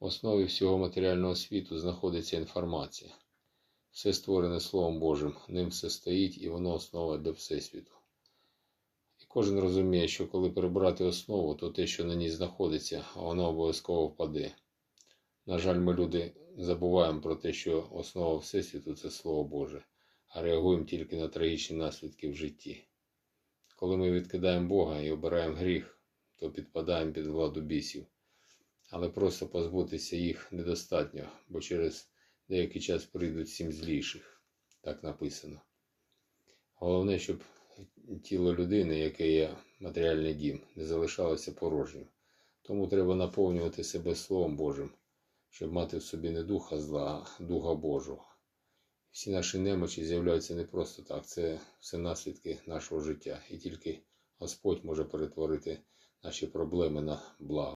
В основі всього матеріального світу знаходиться інформація. Все створене Словом Божим, ним все стоїть і воно основа для Всесвіту. І кожен розуміє, що коли прибрати основу, то те, що на ній знаходиться, воно обов'язково впаде. На жаль, ми люди забуваємо про те, що основа Всесвіту це Слово Боже, а реагуємо тільки на трагічні наслідки в житті. Коли ми відкидаємо Бога і обираємо гріх, то підпадаємо під владу бісів. Але просто позбутися їх недостатньо, бо через деякий час прийдуть сім зліших. Так написано. Головне, щоб тіло людини, яке є матеріальний дім, не залишалося порожнім. Тому треба наповнювати себе Словом Божим, щоб мати в собі не духа зла, а духа Божого. Всі наші немочі з'являються не просто так, це все наслідки нашого життя. І тільки Господь може перетворити наші проблеми на благо.